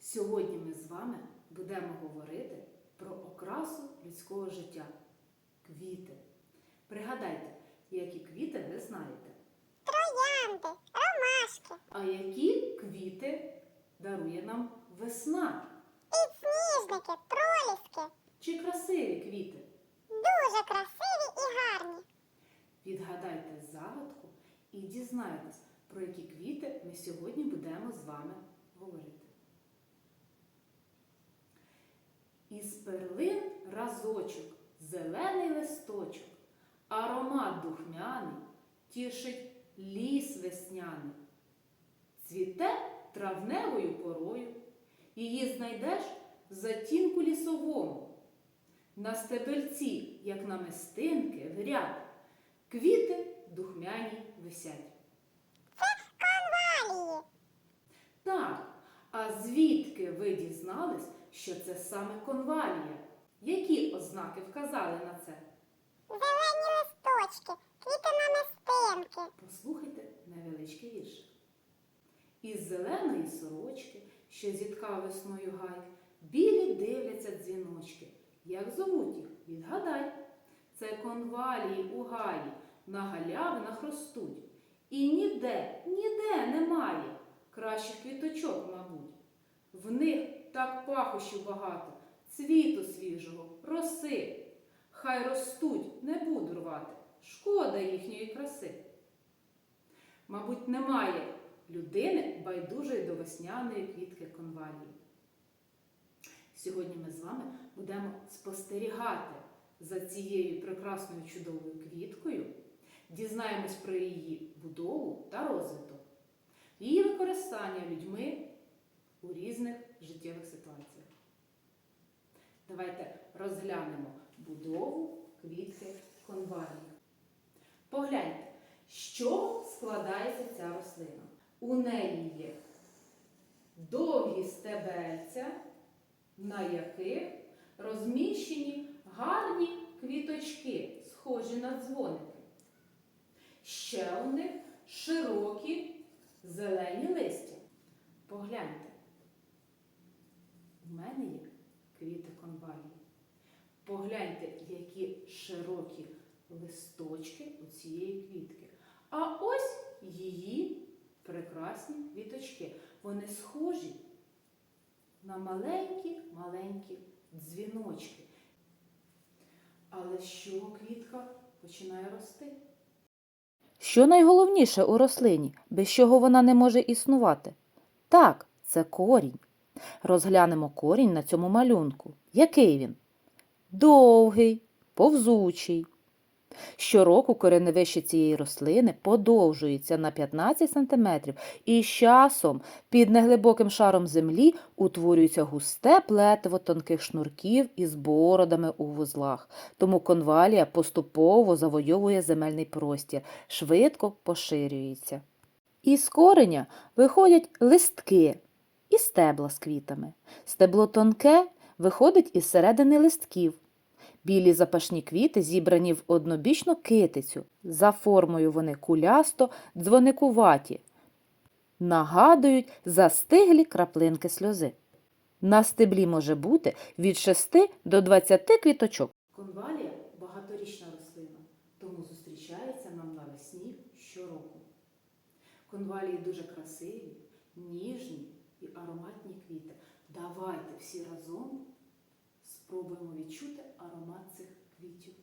Сьогодні ми з вами будемо говорити про окрасу людського життя квіти. Пригадайте, які квіти ви знаєте, Троянди, ромашки, а які квіти дарує нам весна підсніжники, проліски. чи красиві квіти. Дуже красиві і гарні. Відгадайте загадку і дізнайтесь, про які квіти ми сьогодні будемо з вами говорити. Із перлин разочок, зелений листочок, аромат духмяний, тішить ліс весняний. Цвіте травневою порою, її знайдеш в затінку лісовому. На стебельці, як намистинки, в ряд, квіти духмяні висять. Конвалії, Так, а звідки ви дізнались, що це саме конвалія? Які ознаки вказали на це? зелені листочки, квіти намистинки. Послухайте невеличкий вірш. Із зеленої сорочки, що зіткав весною гай, білі дивляться дзвіночки. Як зовуть їх? Відгадай. Це конвалії у гаї, на галявинах ростуть. І ніде, ніде немає кращих квіточок, мабуть. В них так пахощів багато, цвіту свіжого, роси. Хай ростуть, не буду рвати. Шкода їхньої краси. Мабуть, немає людини байдужої до весняної квітки конвалії. Сьогодні ми з вами будемо спостерігати за цією прекрасною чудовою квіткою, дізнаємось про її будову та розвиток, її використання людьми у різних життєвих ситуаціях. Давайте розглянемо будову квітки конвалії. Погляньте, чого складається ця рослина. У неї є довгі стебельця, на яких розміщені гарні квіточки, схожі на дзвоники. Ще у них широкі зелені листя. Погляньте, у мене є квіти конвалії. Погляньте, які широкі листочки у цієї квітки. А ось її прекрасні квіточки. Вони схожі на маленькі-маленькі дзвіночки. Але чого квітка починає рости? Що найголовніше у рослині, без чого вона не може існувати? Так, це корінь. Розглянемо корінь на цьому малюнку. Який він? Довгий, повзучий. Щороку кореневище цієї рослини подовжується на 15 см і з часом під неглибоким шаром землі утворюється густе плетиво тонких шнурків із бородами у вузлах. Тому конвалія поступово завойовує земельний простір, швидко поширюється. Із кореня виходять листки і стебла з квітами. Стебло тонке виходить із середини листків. Білі запашні квіти зібрані в однобічну китицю. За формою вони кулясто, дзвоникуваті, нагадують застиглі краплинки сльози. На стеблі може бути від 6 до 20 квіточок. Конвалія багаторічна рослина, тому зустрічається нам навесні щороку. Конвалії дуже красиві, ніжні і ароматні квіти. Давайте всі разом спробуємо відчути аромат цих квітів.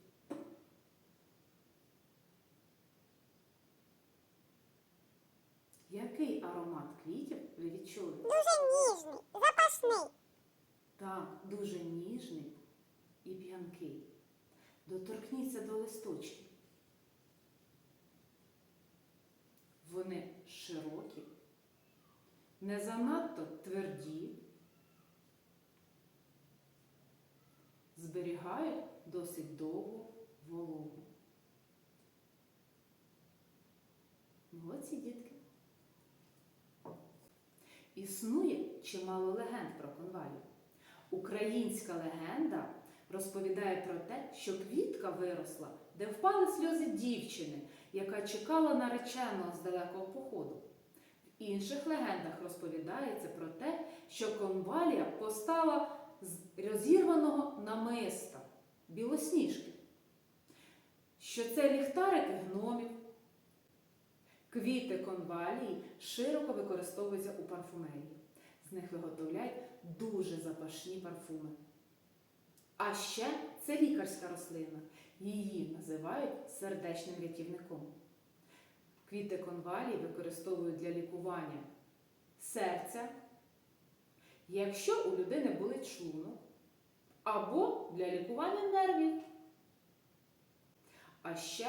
Який аромат квітів ви відчули? Дуже ніжний, запашний. Так, дуже ніжний і п'янкий. Доторкніться до листочків. Вони широкі, не занадто тверді, зберігають досить довгу вологу. Молодці дітки. Існує чимало легенд про конвалію. Українська легенда розповідає про те, що квітка виросла, де впали сльози дівчини, яка чекала нареченого з далекого походу. Інших легендах розповідається про те, що конвалія постала з розірваного намиста білосніжки, що це ліхтарики гномів. Квіти конвалії широко використовуються у парфумерії. З них виготовляють дуже запашні парфуми. А ще це лікарська рослина. Її називають сердечним рятівником. Квіти конвалії використовують для лікування серця, якщо у людини болить шлунок, або для лікування нервів. А ще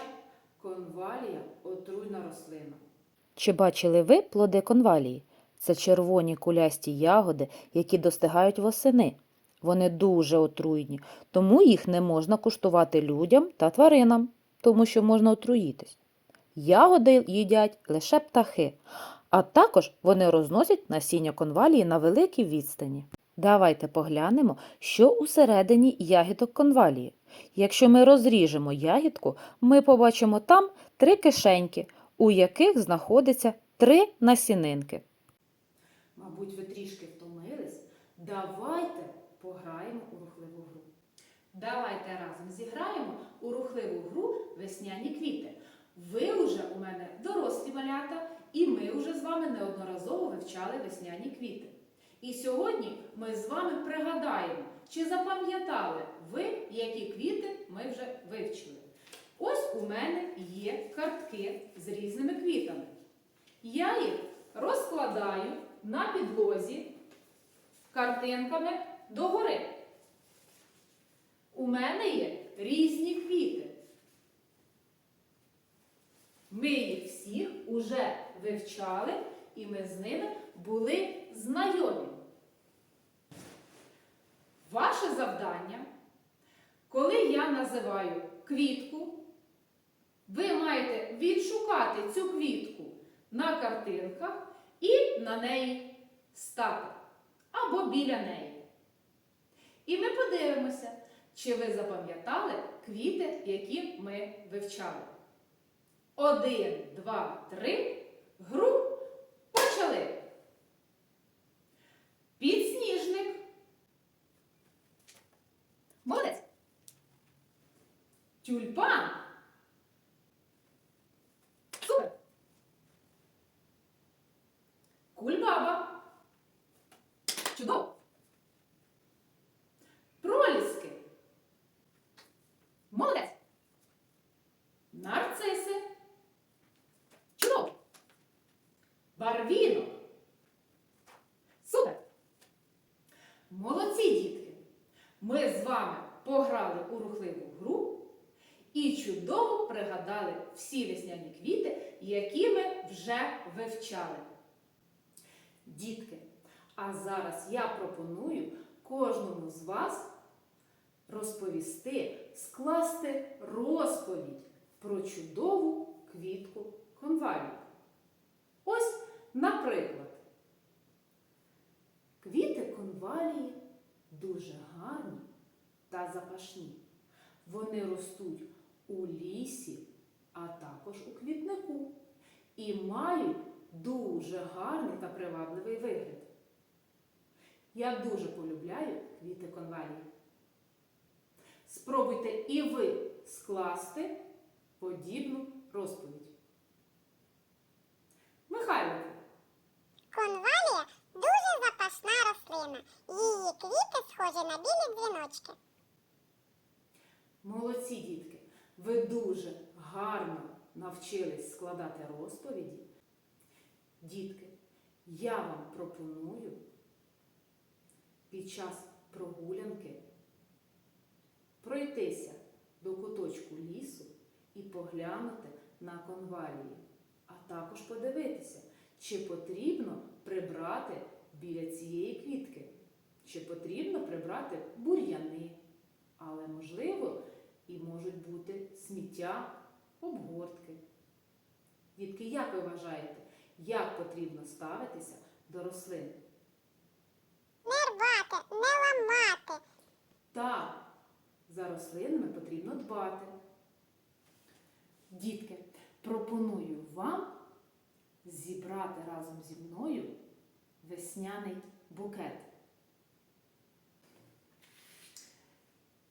конвалія отруйна рослина. Чи бачили ви плоди конвалії? Це червоні кулясті ягоди, які достигають восени. Вони дуже отруйні, тому їх не можна куштувати людям та тваринам, тому що можна отруїтись. Ягоди їдять лише птахи, а також вони розносять насіння конвалії на великій відстані. Давайте поглянемо, що усередині ягідок конвалії. Якщо ми розріжемо ягідку, ми побачимо там три кишеньки, у яких знаходиться три насінинки. Мабуть, ви трішки втомились. Давайте пограємо у рухливу гру. Давайте разом зіграємо у рухливу гру весняні квіти. Ви вже у мене дорослі малята, і ми вже з вами неодноразово вивчали весняні квіти. І сьогодні ми з вами пригадаємо, чи запам'ятали ви, які квіти ми вже вивчили. Ось у мене є картки з різними квітами. Я їх розкладаю на підлозі картинками догори. У мене є різні квіти. Ми їх всіх уже вивчали, і ми з ними були знайомі. Ваше завдання, коли я називаю квітку, ви маєте відшукати цю квітку на картинках і на неї стати або біля неї. І ми подивимося, чи ви запам'ятали квіти, які ми вивчали. Один, два, три. Гру почали. Підсніжник. Молодець. Тюльпан. Супер. Кульбаба. Чудово. Проліски. Молодець. Нарциси. Чудово. Барвінок. Супер. Молодці, дітки. Ми з вами пограли у рухливу гру і чудово пригадали всі весняні квіти, які ми вже вивчали. Дітки, а зараз я пропоную кожному з вас розповісти, скласти розповідь про чудову квітку конвалію. Ось, наприклад, квіти конвалії дуже гарні та запашні. Вони ростуть у лісі, а також у квітнику і мають дуже гарний та привабливий вигляд. Я дуже полюбляю квіти конвалії. Спробуйте і ви скласти подібну розповідь. Михайлику, Конвалія дуже запашна рослина. Її квіти схожі на білі дзвіночки. молодці дітки, ви дуже гарно навчились складати розповіді. Дітки, я вам пропоную під час прогулянки пройтися до куточку лісу і поглянути на конвалії, а також подивитися, чи потрібно прибрати біля цієї квітки, чи потрібно прибрати бур'яни, але можливо і можуть бути сміття, обгортки. Дітки, як ви вважаєте, як потрібно ставитися до рослин? Не рвати, не ламати. Так, за рослинами потрібно дбати. Дітки, пропоную вам зібрати разом зі мною весняний букет.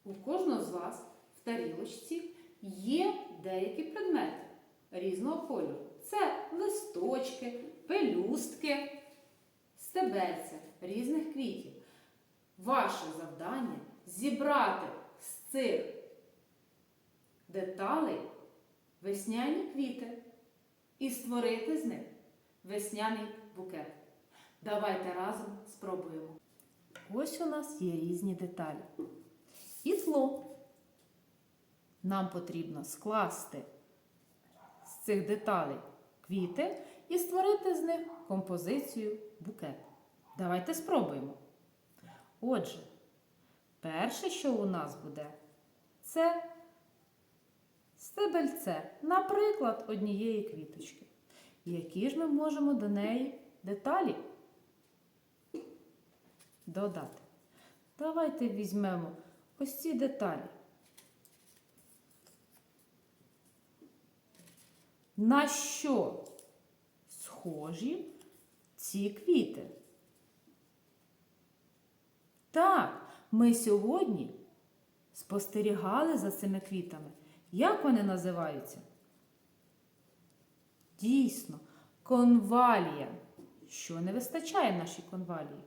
У кожного з вас в тарілочці є деякі предмети різного кольору. Це листочки, пелюстки, стебельця різних квітів. Ваше завдання зібрати з цих деталей весняні квіти і створити з них весняний букет. Давайте разом спробуємо. Ось у нас є різні деталі. І тло. Нам потрібно скласти з цих деталей квіти і створити з них композицію букет. Давайте спробуємо. Отже, перше, що у нас буде, це стебельце, наприклад, однієї квіточки. Які ж ми можемо до неї деталі додати? Давайте візьмемо ось ці деталі. На що схожі ці квіти? Так, ми сьогодні спостерігали за цими квітами. Як вони називаються? Дійсно, конвалія. Що не вистачає нашій конвалії?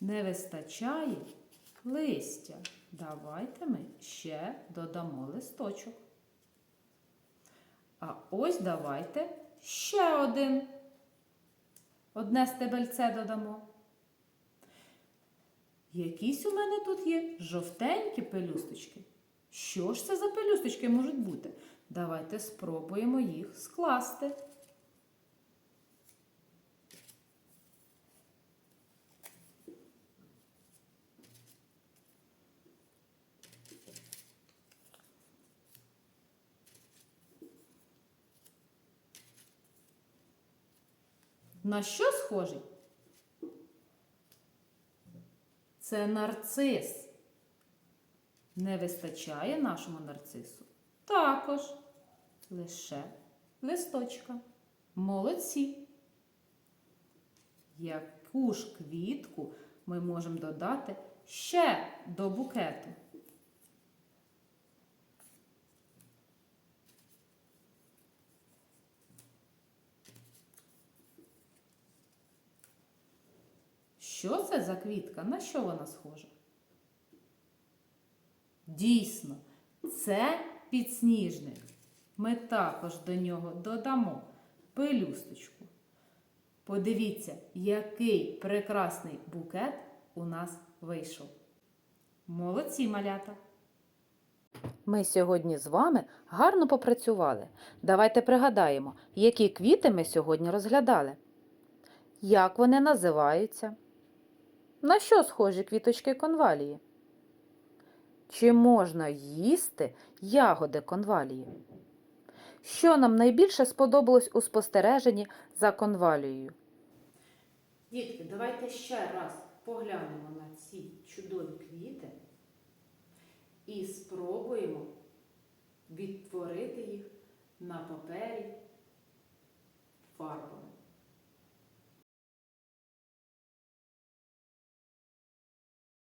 Не вистачає листя. Давайте ми ще додамо листочок. А ось давайте ще один. Одне стебельце додамо. Якісь у мене тут є жовтенькі пелюсточки. Що ж це за пелюсточки можуть бути? Давайте спробуємо їх скласти. На що схожий? Це нарцис. Не вистачає нашому нарцису? Також лише листочка. Молодці. Яку ж квітку ми можемо додати ще до букету? Що це за квітка? На що вона схожа? Дійсно, це підсніжник. Ми також до нього додамо пелюсточку. Подивіться, який прекрасний букет у нас вийшов. Молодці малята! Ми сьогодні з вами гарно попрацювали. Давайте пригадаємо, які квіти ми сьогодні розглядали. Як вони називаються? На що схожі квіточки конвалії? Чи можна їсти ягоди конвалії? Що нам найбільше сподобалось у спостереженні за конвалією? Дітки, давайте ще раз поглянемо на ці чудові квіти і спробуємо відтворити їх на папері фарбами.